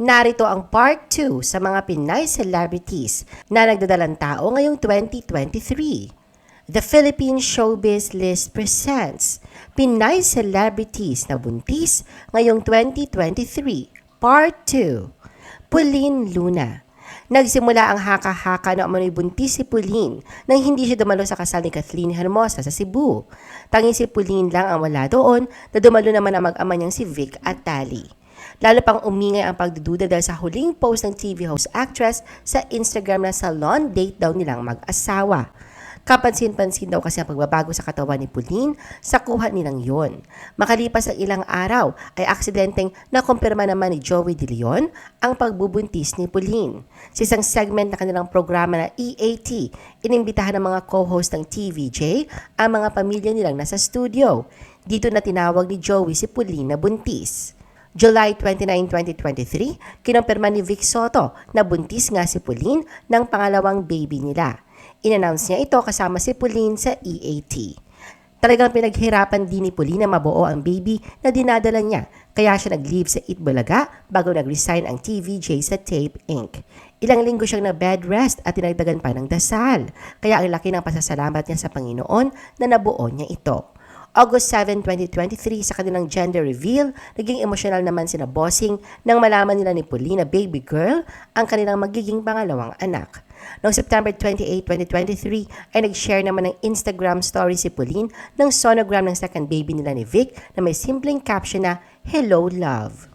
Narito ang part 2 sa mga Pinay celebrities na nagdadalang tao ngayong 2023. The Philippine Showbiz List presents Pinay celebrities na buntis ngayong 2023, part 2. Pauline Luna Nagsimula ang haka-haka na umano'y buntis si Pauline nang hindi siya dumalo sa kasal ni Kathleen Hermosa sa Cebu. Tanging si Pauline lang ang wala doon na dumalo naman ang mag-ama niyang si Vic at Tali. Lalo pang umingay ang pagdududa dahil sa huling post ng TV host actress sa Instagram na salon date daw nilang mag-asawa. Kapansin-pansin daw kasi ang pagbabago sa katawan ni Pauline sa kuha nilang yon. Makalipas ang ilang araw ay aksidenteng nakumpirma naman ni Joey De Leon ang pagbubuntis ni Pauline. Sa isang segment na kanilang programa na EAT, inimbitahan ng mga co-host ng TVJ ang mga pamilya nilang nasa studio. Dito na tinawag ni Joey si Pauline na buntis. July 29, 2023, kinumpirma ni Vic Soto na buntis nga si Pauline ng pangalawang baby nila. Inannounce niya ito kasama si Pauline sa EAT. Talagang pinaghirapan din ni Pauline na mabuo ang baby na dinadala niya, kaya siya nag-leave sa Itbulaga bago nag-resign ang TVJ sa Tape Inc. Ilang linggo siyang na bed rest at tinagdagan pa ng dasal, kaya ang laki ng pasasalamat niya sa Panginoon na nabuo niya ito. August 7, 2023 sa kanilang gender reveal, naging emosyonal naman sina Bossing nang malaman nila ni Pauline na baby girl ang kanilang magiging pangalawang anak. Noong September 28, 2023 ay nag-share naman ng Instagram story si Pauline ng sonogram ng second baby nila ni Vic na may simpleng caption na Hello Love.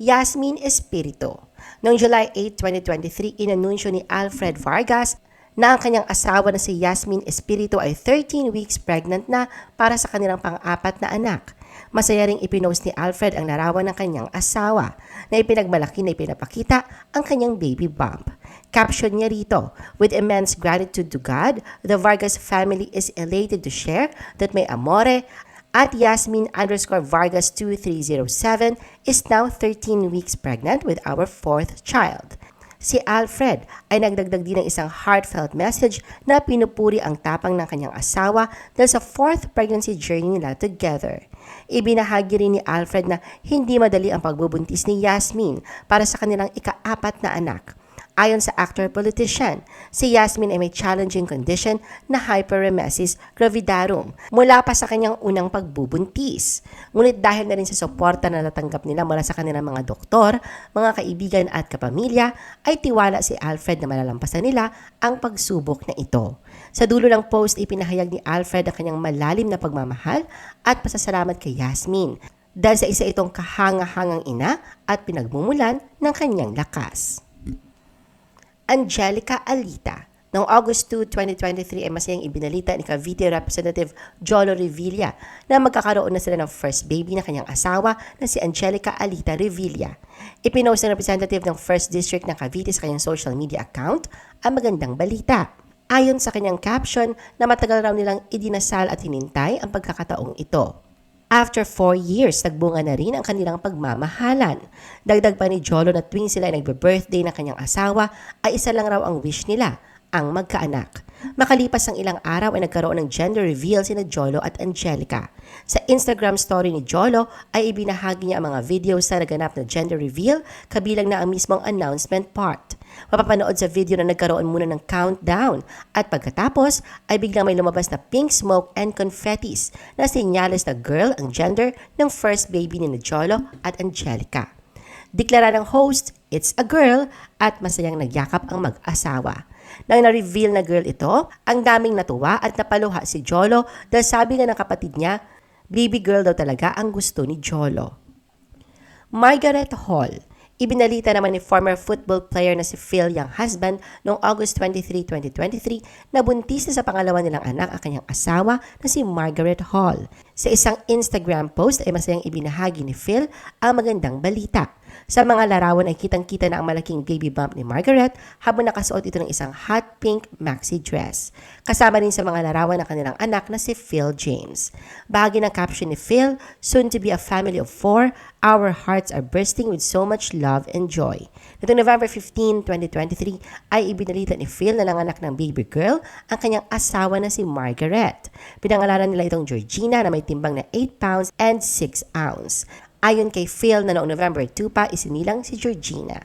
Yasmin Espirito Noong July 8, 2023, inanunsyo ni Alfred Vargas na ang kanyang asawa na si Yasmin Espiritu ay 13 weeks pregnant na para sa kanilang pang-apat na anak. Masaya ring ipinost ni Alfred ang larawan ng kanyang asawa na ipinagmalaki na ipinapakita ang kanyang baby bump. Caption niya rito, With immense gratitude to God, the Vargas family is elated to share that may amore at Yasmin underscore Vargas 2307 is now 13 weeks pregnant with our fourth child. Si Alfred ay nagdagdag din ng isang heartfelt message na pinupuri ang tapang ng kanyang asawa dahil sa fourth pregnancy journey nila together. Ibinahagi rin ni Alfred na hindi madali ang pagbubuntis ni Yasmin para sa kanilang ikaapat na anak. Ayon sa actor-politician, si Yasmin ay may challenging condition na hyperemesis gravidarum mula pa sa kanyang unang pagbubuntis. Ngunit dahil na rin sa suporta na natanggap nila mula sa kanilang mga doktor, mga kaibigan at kapamilya, ay tiwala si Alfred na malalampasan nila ang pagsubok na ito. Sa dulo ng post, ipinahayag ni Alfred ang kanyang malalim na pagmamahal at pasasalamat kay Yasmin dahil sa isa itong kahanga-hangang ina at pinagmumulan ng kanyang lakas. Angelica Alita. Noong August 2, 2023 ay masayang ibinalita ni Cavite Representative Jolo Revilla na magkakaroon na sila ng first baby na kanyang asawa na si Angelica Alita Revilla. Ipinost ng representative ng 1st District ng Cavite sa kanyang social media account ang magandang balita. Ayon sa kanyang caption na matagal raw nilang idinasal at hinintay ang pagkakataong ito. After 4 years, nagbunga na rin ang kanilang pagmamahalan. Dagdag pa ni Jolo na tuwing sila ay nagbe-birthday ng kanyang asawa, ay isa lang raw ang wish nila, ang magkaanak. Makalipas ang ilang araw ay nagkaroon ng gender reveal sina Jolo at Angelica. Sa Instagram story ni Jolo ay ibinahagi niya ang mga videos sa naganap na gender reveal kabilang na ang mismong announcement part. Mapapanood sa video na nagkaroon muna ng countdown at pagkatapos ay biglang may lumabas na pink smoke and confettis na sinyalis na girl ang gender ng first baby ni Jolo at Angelica. Deklara ng host, it's a girl at masayang nagyakap ang mag-asawa. Nang na-reveal na girl ito, ang daming natuwa at napaluha si Jolo dahil sabi nga ng kapatid niya, baby girl daw talaga ang gusto ni Jolo. Margaret Hall Ibinalita naman ni former football player na si Phil Young husband noong August 23, 2023 na buntis na sa pangalawa nilang anak ang kanyang asawa na si Margaret Hall. Sa isang Instagram post ay masayang ibinahagi ni Phil ang magandang balita. Sa mga larawan ay kitang-kita na ang malaking baby bump ni Margaret habang nakasuot ito ng isang hot pink maxi dress. Kasama rin sa mga larawan ng kanilang anak na si Phil James. Bahagi ng caption ni Phil, soon to be a family of four, our hearts are bursting with so much love and joy. Nitong November 15, 2023 ay ibinalita ni Phil na nanganak ng baby girl ang kanyang asawa na si Margaret. Pinangalanan nila itong Georgina na may timbang na 8 pounds and 6 ounce. Ayon kay Phil na noong November 2 pa isinilang si Georgina.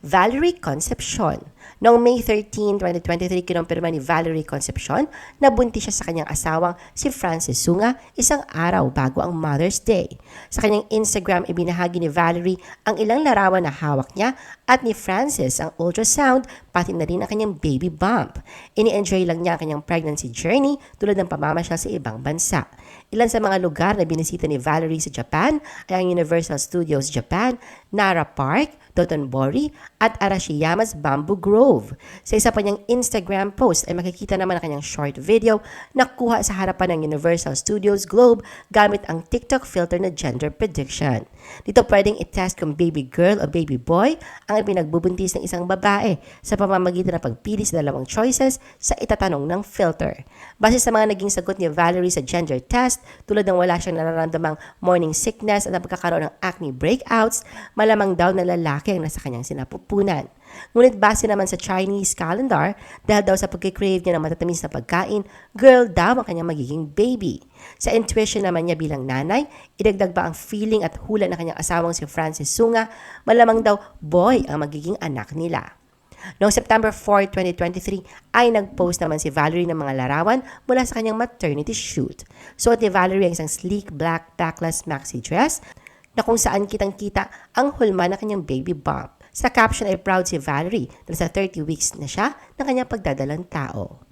Valerie Concepcion. Noong May 13, 2023, kinumpirma ni Valerie Concepcion na buntis siya sa kanyang asawang si Francis Sunga isang araw bago ang Mother's Day. Sa kanyang Instagram, ibinahagi ni Valerie ang ilang larawan na hawak niya at ni Francis ang ultrasound pati na rin ang kanyang baby bump. Ini-enjoy lang niya ang kanyang pregnancy journey tulad ng pamamasyal sa ibang bansa. Ilan sa mga lugar na binisita ni Valerie sa Japan ay ang Universal Studios Japan, Nara Park, Dotonbori at Arashiyama's Bamboo Grove. Sa isa pa niyang Instagram post ay makikita naman ang kanyang short video na kuha sa harapan ng Universal Studios Globe gamit ang TikTok filter na gender prediction. Dito pwedeng i-test kung baby girl o baby boy ang pinagbubuntis ng isang babae sa pamamagitan ng pagpili sa dalawang choices sa itatanong ng filter. Base sa mga naging sagot ni Valerie sa gender test, tulad ng wala siyang nararamdamang morning sickness at ang ng acne breakouts, malamang daw na lalaki ang nasa kanyang sinapupunan. Ngunit base naman sa Chinese calendar, dahil daw sa pagkikrave niya ng matatamis na pagkain, girl daw ang kanyang magiging baby. Sa intuition naman niya bilang nanay, idagdag ba ang feeling at hula ng kanyang asawang si Francis Sunga, malamang daw boy ang magiging anak nila. Noong September 4, 2023, ay nag-post naman si Valerie ng mga larawan mula sa kanyang maternity shoot. Suot ni Valerie ang isang sleek black backless maxi dress na kung saan kitang-kita ang hulma ng kanyang baby bump. Sa caption ay proud si Valerie dahil sa 30 weeks na siya ng kanyang pagdadalang tao.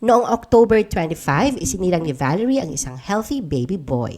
Noong October 25, isinilang ni Valerie ang isang healthy baby boy.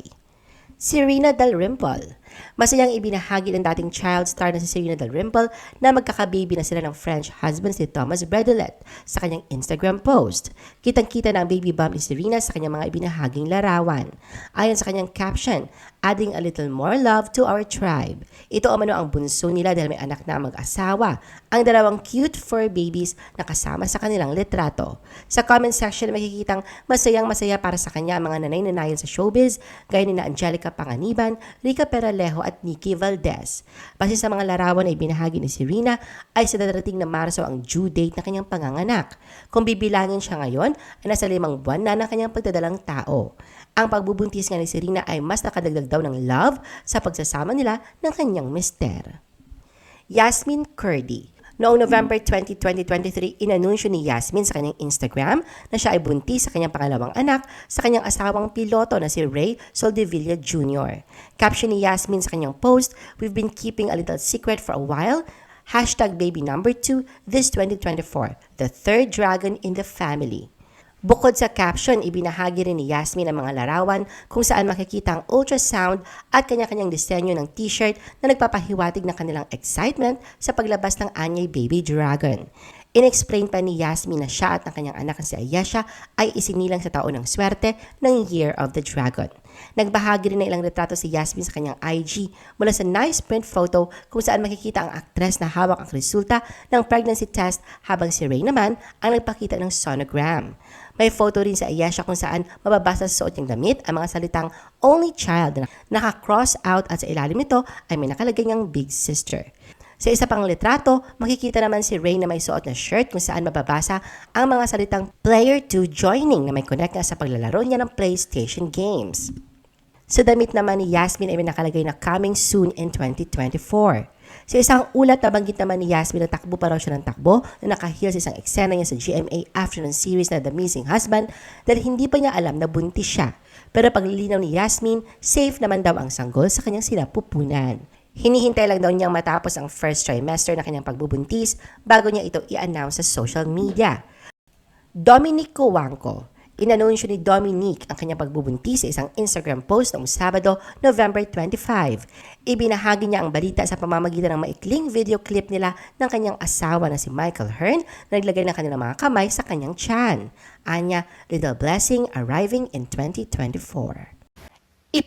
Serena Dalrymple. Masayang ibinahagi ng dating child star na si Serena Dalrymple na magkakababy na sila ng French husband si Thomas Bredolet sa kanyang Instagram post. Kitang-kita na ang baby bump ni Serena sa kanyang mga ibinahaging larawan. Ayon sa kanyang caption, adding a little more love to our tribe. Ito umano ang bunso nila dahil may anak na mag-asawa. Ang dalawang cute fur babies na kasama sa kanilang litrato. Sa comment section, makikitang masayang masaya para sa kanya ang mga nanay-nanayan sa showbiz, gaya ni na Angelica Panganiban, Rica Peralejo at Nikki Valdez. Base sa mga larawan na ibinahagi ni Serena, ay sa darating na Marso ang due date ng kanyang panganganak. Kung bibilangin siya ngayon, ay nasa limang buwan na ng kanyang pagdadalang tao. Ang pagbubuntis nga ni Serena ay mas nakadagdag daw ng love sa pagsasama nila ng kanyang mister. Yasmin Curdy. Noong November 20, 2023, inanunsyo ni Yasmin sa kanyang Instagram na siya ay buntis sa kanyang pangalawang anak sa kanyang asawang piloto na si Ray Soldevilla Jr. Caption ni Yasmin sa kanyang post, We've been keeping a little secret for a while. Hashtag baby number 2 this 2024, the third dragon in the family. Bukod sa caption, ibinahagi rin ni Yasmin ang mga larawan kung saan makikita ang ultrasound at kanya-kanyang disenyo ng t-shirt na nagpapahiwatig ng kanilang excitement sa paglabas ng Anyay Baby Dragon. Inexplain pa ni Yasmin na siya at ng kanyang anak na si Ayesha ay isinilang sa taon ng swerte ng Year of the Dragon. Nagbahagi rin ng ilang retrato si Yasmin sa kanyang IG mula sa nice print photo kung saan makikita ang aktres na hawak ang resulta ng pregnancy test habang si Ray naman ang nagpakita ng sonogram. May photo rin sa Ayesha kung saan mababasa sa suot niyang damit ang mga salitang only child na naka-cross out at sa ilalim nito ay may nakalagay niyang big sister. Sa isa pang litrato, makikita naman si Ray na may suot na shirt kung saan mababasa ang mga salitang player 2 joining na may connect nga sa paglalaro niya ng PlayStation games. Sa damit naman ni Yasmin ay may nakalagay na coming soon in 2024. Sa isang ulat, nabanggit naman ni Yasmin na takbo pa raw siya ng takbo na nakahil sa isang eksena niya sa GMA afternoon series na The Missing Husband dahil hindi pa niya alam na buntis siya. Pero paglilinaw ni Yasmin, safe naman daw ang sanggol sa kanyang sinapupunan. Hinihintay lang daw niyang matapos ang first trimester na kanyang pagbubuntis bago niya ito i-announce sa social media. Dominic Cowanco. Inanunsyo ni Dominic ang kanyang pagbubuntis sa isang Instagram post noong Sabado, November 25. Ibinahagi niya ang balita sa pamamagitan ng maikling video clip nila ng kanyang asawa na si Michael Hearn na naglagay ng kanilang mga kamay sa kanyang tiyan. Anya, little blessing arriving in 2024.